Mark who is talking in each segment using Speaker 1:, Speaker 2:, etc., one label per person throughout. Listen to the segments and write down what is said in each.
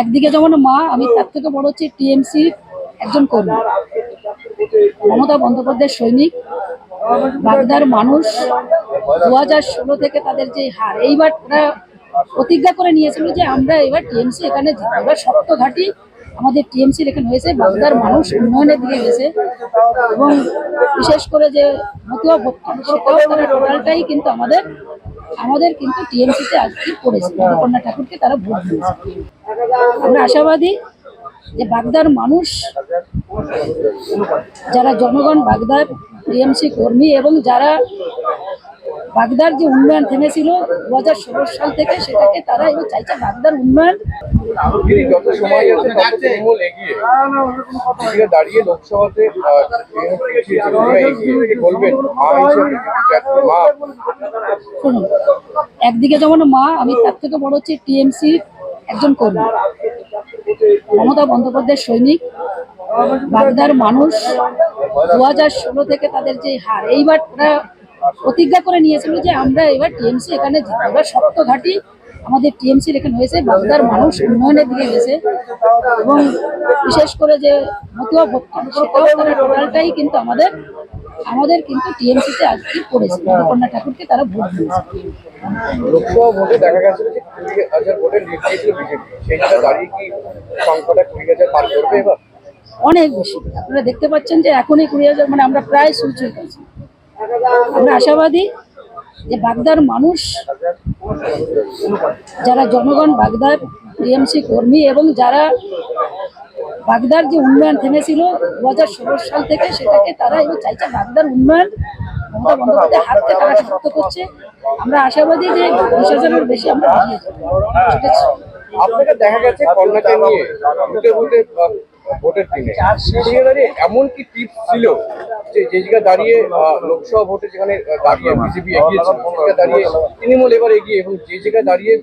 Speaker 1: একদিকে যেমন মা, আমি তার থেকে বড় হচ্ছে টিএমসি একজন কর্মী মমতা বন্দ্যোপাধ্যায়ের সৈনিক, বাগদার মানুষ দু হাজার ষোলো থেকে তাদের যে হার, এইবার ওরা প্রতিজ্ঞা করে নিয়েছিল যে আমরা এবার টিএমসি এখানে। এবার শক্ত ঘাঁটি আমাদের টিএমসির এখানে হয়েছে, বাগদার মানুষ উন্নয়নের দিকে গেছে এবং বিশেষ করে যে মতুয়া ভোটটা সেটাও তারা টোটালটাই কিন্তু আমাদের আমাদের কিন্তু টিএমসিতে আজকে পড়েছে কন্যা ঠাকুরকে তারা ভোট দিয়েছে। আমরা আশাবাদী যে বাগদার মানুষ, যারা জনগণ বাগদার, টিএমসি কর্মী এবং যারা বাগদার যে উন্নয়ন থেমেছিল দু হাজার ষোলো সাল থেকে সেটাকে তারা এবার চাইছে বাগদার উন্নয়ন।
Speaker 2: দাঁড়িয়ে লোকসভাতে
Speaker 1: একদিকে যেমন মা আমি তার থেকে বড় হচ্ছে টিএমসি একজন কর্মী। মমতা বন্দ্যোপাধ্যায়ের সৈনিক বাগদার মানুষ দু হাজার ষোলো থেকে তাদের যে হার এইবার প্রতিজ্ঞা করে নিয়েছিল যে আমরা এবার টিএমসি এখানে এবার শক্ত ঘাঁটি আমাদের টিএমসির এখানে হয়েছে বাগদার মানুষ উন্নয়নের দিকে গেছে। এবং বিশেষ করে যে মতুয়া ভোটটা সেটাও তারা টোটালটাই কিন্তু আমাদের আমাদের কিন্তু টিএমসিতে আজকে পড়েছে। কন্যা ঠাকুরকে তারা ভোট দিয়েছে।
Speaker 2: ভোটে দেখা গেছিল যে কুড়ি হাজার ভোটে লিড দিয়েছিল বিজেপি। সেই দাঁড়িয়ে কি সংখ্যাটা কুড়ি হাজার পার করবে এবার?
Speaker 1: অনেক বেশি। আপনারা দেখতে পাচ্ছেন যে এখনই কুড়ি হাজার মানে আমরা প্রায় হয়ে গেছি আমরা আশাবাদী যে বাগদার মানুষ, যারা জনগণ বাগদার, টিএমসি কর্মী এবং যারা বাগদার যে উন্নয়ন থেমেছিল দু হাজার ষোলো সাল থেকে সেটাকে তারা এবার চাইছে বাগদার উন্নয়ন। মমতা বন্দ্যোপাধ্যায়ের হাতকে তারা শক্ত করছে। আমরা আশাবাদী যে বিশ হাজারের বেশি আমরা
Speaker 2: আপনাকে দেখা গেছে কন্যাকে নিয়ে। ভোটের দিনে। দাঁড়িয়ে এমন কি টিপস ছিল যে যে জায়গায় দাঁড়িয়ে লোকসভা ভোটে যেখানে দাঁড়িয়ে বিজেপি এগিয়েছিল সেই জায়গায় দাঁড়িয়ে তৃণমূল এবার এগিয়ে এবং যে জায়গায় দাঁড়িয়ে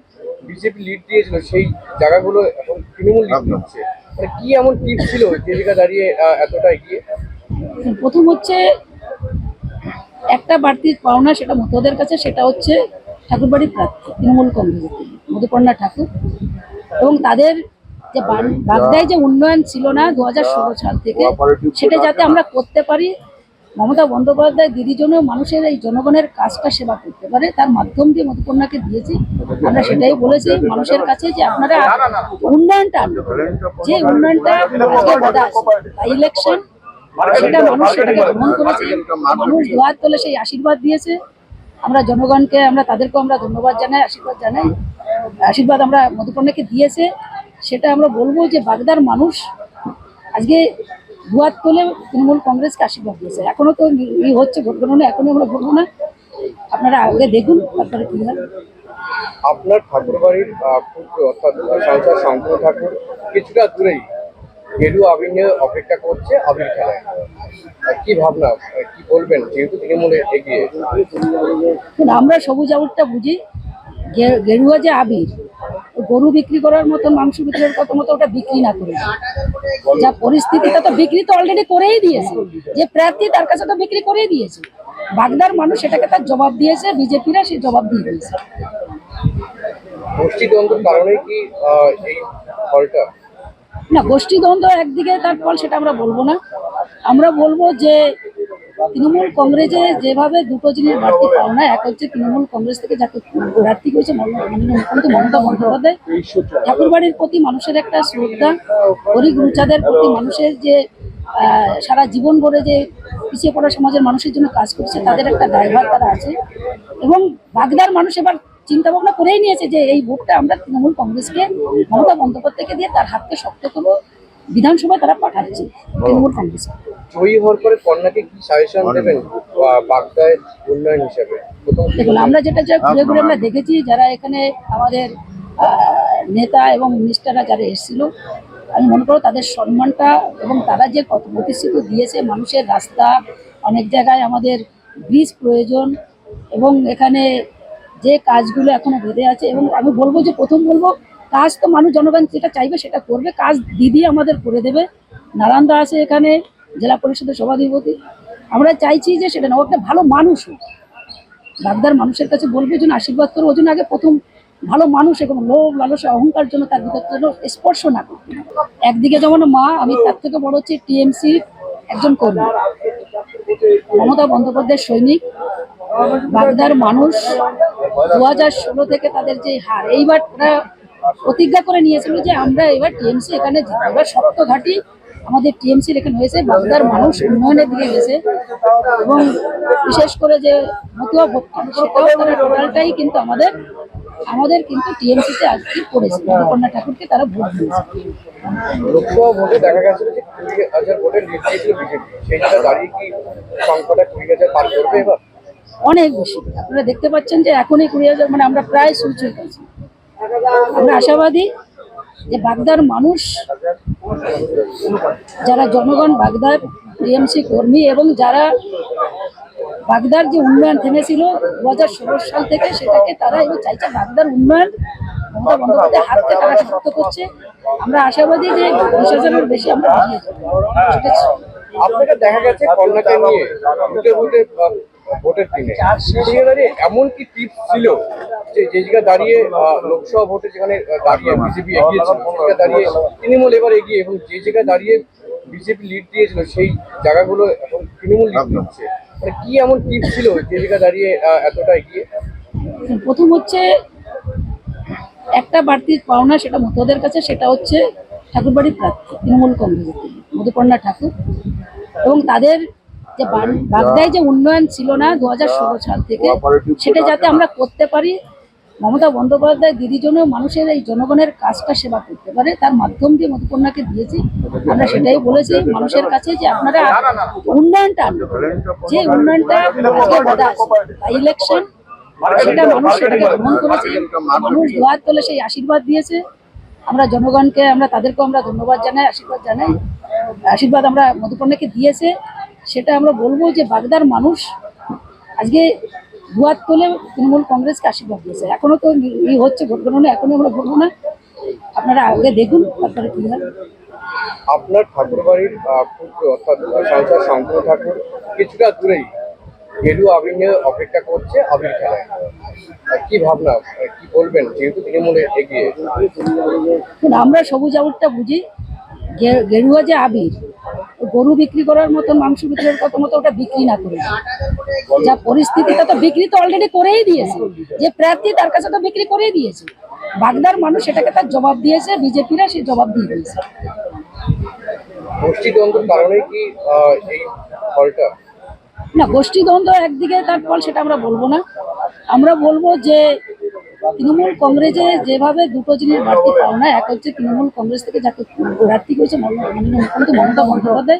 Speaker 2: বিজেপি লিড দিয়েছিল, সেই জায়গাগুলো এখন তৃণমূল লিড দিচ্ছে। মানে কি এমন টিপস ছিল যে জায়গায় দাঁড়িয়ে এতটা এগিয়ে?
Speaker 1: প্রথম হচ্ছে, একটা বাড়তি পাওনা সেটা মতুয়াদের কাছে, সেটা হচ্ছে ঠাকুরবাড়ির প্রার্থী, তৃণমূল কংগ্রেসের মধুকন্যা ঠাকুর। এবং তাদের যে। বাগদায় যে উন্নয়ন ছিল না দু হাজার ষোলো সাল থেকে। সেটা যাতে আমরা করতে পারি মমতা বন্দ্যোপাধ্যায় দিদির জন্য মানুষের এই জনগণের কাজটা সেবা করতে পারে তার মাধ্যম দিয়ে মধুকন্যাকে দিয়েছি। আমরা সেটাই বলেছি মানুষের কাছে যে আপনারা উন্নয়নটা যে উন্নয়নটা ইলেকশন সেটা মানুষ সেটাকে গ্রহণ করেছে। মানুষ দোয়ার তোলে সেই আশীর্বাদ দিয়েছে। আমরা জনগণকে আমরা তাদেরকেও আমরা ধন্যবাদ জানাই আশীর্বাদ জানাই। আশীর্বাদ আমরা মধুকন্যাকে দিয়েছে। সেটা আমরা বলব যে বাগদার মানুষ আজকে দুয়ার তোলে তৃণমূল কংগ্রেসকে আশীর্বাদ দিয়েছে এখনও তো ই হচ্ছে ভোট গণনা এখনও আমরা বলব না। আপনারা আগে দেখুন তারপরে কি হয়।
Speaker 2: আপনার ঠাকুর বাড়ির পুত্র অর্থাৎ সাংসদ শান্তনু ঠাকুর কিছুটা দূরেই গেরু আবির নিয়ে অপেক্ষা করছে আবির খেলায়। কি ভাবনা? কি বলবেন? যেহেতু তৃণমূলে এগিয়ে।
Speaker 1: আমরা সবুজ আবিরটা বুঝি গেরুয়া যে আবির গরু বিক্রি করার মতো মাংস বিক্রির কত মতো ওটা বিক্রি না করে। যা পরিস্থিতিটা তো বিক্রি তো অলরেডি করেই দিয়েছে। যে প্রার্থী তার কাছে তো বিক্রি করেই দিয়েছে। বাগদার মানুষ সেটাকে তার জবাব দিয়েছে বিজেপিরা সে জবাব দিয়ে দিয়েছে।
Speaker 2: গোষ্ঠীদ্বন্দ্বের কি এই ফলটা?
Speaker 1: না গোষ্ঠী দ্বন্দ্ব একদিকে তার ফল সেটা আমরা বলব না। আমরা বলব যে তৃণমূল কংগ্রেসে যেভাবে দুটো জিনিস বাড়তি পাও না এক হচ্ছে তৃণমূল কংগ্রেস থেকে যাকে প্রার্থী করেছে মমতা বন্দ্যোপাধ্যায়। ঠাকুরবাড়ির প্রতি মানুষের একটা শ্রদ্ধা গরিব রুচাদের প্রতি মানুষের যে সারা জীবন ভরে যে পিছিয়ে পড়া সমাজের মানুষের জন্য কাজ করছে, তাদের একটা দায়ভার তারা আছে। এবং বাগদার মানুষ এবার চিন্তা ভাবনা করেই নিয়েছে যে এই ভোটটা আমরা তৃণমূল কংগ্রেসকে, মমতা বন্দ্যোপাধ্যায়কে দিয়ে তার হাতকে শক্ত করব বিধানসভায় তারা পাঠাচ্ছে তৃণমূল কংগ্রেসকে।
Speaker 2: জয়ী হওয়ার পরে কন্যাকে কি সাজেশন দেবেন? বাগদায় উন্নয়ন হিসাবে? প্রথম
Speaker 1: দেখুন আমরা যেটা যা ঘুরে ঘুরে আমরা দেখেছি যারা এখানে আমাদের আহ, নেতা এবং মিনিস্টাররা যারা এসেছিল আমি মনে করো তাদের সম্মানটা এবং তারা যে কত প্রতিশ্রুতি দিয়েছে মানুষের রাস্তা অনেক জায়গায় আমাদের ব্রিজ প্রয়োজন এবং এখানে যে কাজগুলো এখনও বেঁধে আছে এবং আমি বলব যে প্রথম বলব কাজ তো মানুষ জনগণ যেটা চাইবে সেটা করবে কাজ দিদি আমাদের করে দেবে। নারায়ণদা আছে এখানে জেলা পরিষদের সভাধিপতি। আমরা চাইছি যে সেটা না ও একটা ভালো মানুষ হোক। বাগদার মানুষের কাছে বলব যেন আশীর্বাদ করব ওই আগে প্রথম ভালো মানুষ এবং লোভ, লালসা, অহংকার জন্য তার ভিতর যেন স্পর্শ না করতে একদিকে যেমন মা, আমি তার থেকে বড় হচ্ছে টিএমসি একজন কর্মী। মমতা বন্দ্যোপাধ্যায়ের সৈনিক। বাগদার মানুষ দু হাজার ষোলো থেকে তাদের যে হার, এইবার প্রতিজ্ঞা করে নিয়েছিল যে আমরা এবার টিএমসি এখানে এবার শক্ত ঘাঁটি আমাদের টিএমসির এখানে হয়েছে বাগদার মানুষ উন্নয়নের দিকে গেছে। এবং বিশেষ করে যে মতুয়া ভোটটা সেটাও তারা টোটালটাই কিন্তু আমাদের আমাদের কিন্তু টিএমসিতে আজকে পড়েছে কন্যা ঠাকুরকে তারা ভোট দিয়েছে।
Speaker 2: লোকসভা ভোটে দেখা গেছিল যে কুড়ি হাজার ভোটে লিড দিয়েছিল বিজেপি। সেই দাঁড়িয়ে কি সংখ্যাটা কুড়ি হাজার পার করবে এবার?
Speaker 1: অনেক বেশি। আপনারা দেখতে পাচ্ছেন যে এখনই কুড়ি হাজার মানে আমরা প্রায় সুইচ হয়ে গেছি। আমরা আশাবাদী যে বাগদার মানুষ, যারা জনগণ বাগদার, টিএমসি কর্মী এবং যারা বাগদার যে উন্নয়ন থেমেছিল দু হাজার ষোলো সাল থেকে সেটাকে তারা এবার চাইছে বাগদার উন্নয়ন। মমতা বন্দ্যোপাধ্যায় হাতকে তারা শক্ত করছে। আমরা আশাবাদী যে বিশ হাজারের বেশি আমরা
Speaker 2: দেখা গেছে কন্যাকে নিয়ে। ভোটের দিনে সেই জায়গায় দাঁড়িয়ে এমন কি টিপস ছিল যে যে জায়গায় দাঁড়িয়ে লোকসভা ভোটে যেখানে দাঁড়িয়ে বিজেপি এগিয়েছিল জায়গায় দাঁড়িয়ে তৃণমূল এবার এগিয়ে এবং যে জায়গায় দাঁড়িয়ে বিজেপি লিড দিয়েছিল সেই জায়গাগুলো এখন তৃণমূল লিড দিচ্ছে মানে কি এমন টিপস ছিল যে জায়গায় দাঁড়িয়ে এতটা এগিয়ে?
Speaker 1: প্রথম হচ্ছে একটা বাড়তি পাওনা সেটা মতোদের কাছে সেটা হচ্ছে ঠাকুরবাড়ির প্রার্থী তৃণমূল কংগ্রেসের মধুপর্ণা ঠাকুর। এবং তাদের যে বাগ- বাগদায় যে উন্নয়ন ছিল না দু হাজার ষোলো সাল থেকে সেটা যাতে আমরা করতে পারি মমতা বন্দ্যোপাধ্যায় দিদির জন্য মানুষের এই জনগণের কাজটা সেবা করতে পারে তার মাধ্যম দিয়ে মধুপর্ণাকে দিয়েছি। আমরা সেটাই বলেছি মানুষের কাছে যে আপনারা উন্নয়নটা। যে উন্নয়নটা আজকে ইলেকশন সেটা মানুষ সেটাকে গ্রহণ করেছে। মানুষ দোয়ার তোলে সেই আশীর্বাদ দিয়েছে। আমরা জনগণকে আমরা তাদেরকেও আমরা ধন্যবাদ জানাই আশীর্বাদ জানাই। আশীর্বাদ আমরা মধুপর্ণাকে দিয়েছে। সেটা আমরা বলব যে বাগদার মানুষ আজকে দুয়ার তোলে তৃণমূল কংগ্রেসকে আশীর্বাদ দিয়েছে। এখনও তো ই হচ্ছে ভোট গণনা এখনও আমরা বলব না। আপনারা আগে দেখুন তারপরে কি হয়।
Speaker 2: আপনার ঠাকুরবাড়ির আহ, পুত্র অর্থাৎ সাংসদ শান্তনু ঠাকুর কিছুটা দূরেই গেরু আবির অপেক্ষা করছে আবির খেলায়। কি ভাবনা কি বলবেন যেহেতু তৃণমূলে এগিয়ে।
Speaker 1: আমরা সবুজ আউটটা বুঝি গেরুয়া যে আবির গরু বিক্রি করার মতন মাংস বিক্রির কত মতো ওটা বিক্রি না করে। যা পরিস্থিতিটা তো বিক্রি তো অলরেডি করেই দিয়েছে। যে প্রার্থী তার কাছে তো বিক্রি করেই দিয়েছে। বাগদার মানুষ সেটাকে তার জবাব দিয়েছে বিজেপিরা সেই জবাব দিয়ে দিয়েছে।
Speaker 2: গোষ্ঠীদ্বন্দ্বের কি এই ফলটা?
Speaker 1: না গোষ্ঠীদ্বন্দ্ব একদিকে তার ফল সেটা আমরা বলব না। আমরা বলব যে তৃণমূল কংগ্রেসে যেভাবে দুটো জিনিস বাড়তি পাও না এক হচ্ছে তৃণমূল কংগ্রেস থেকে যাকে প্রার্থী করেছে মুখ্যমন্ত্রী মমতা বন্দ্যোপাধ্যায়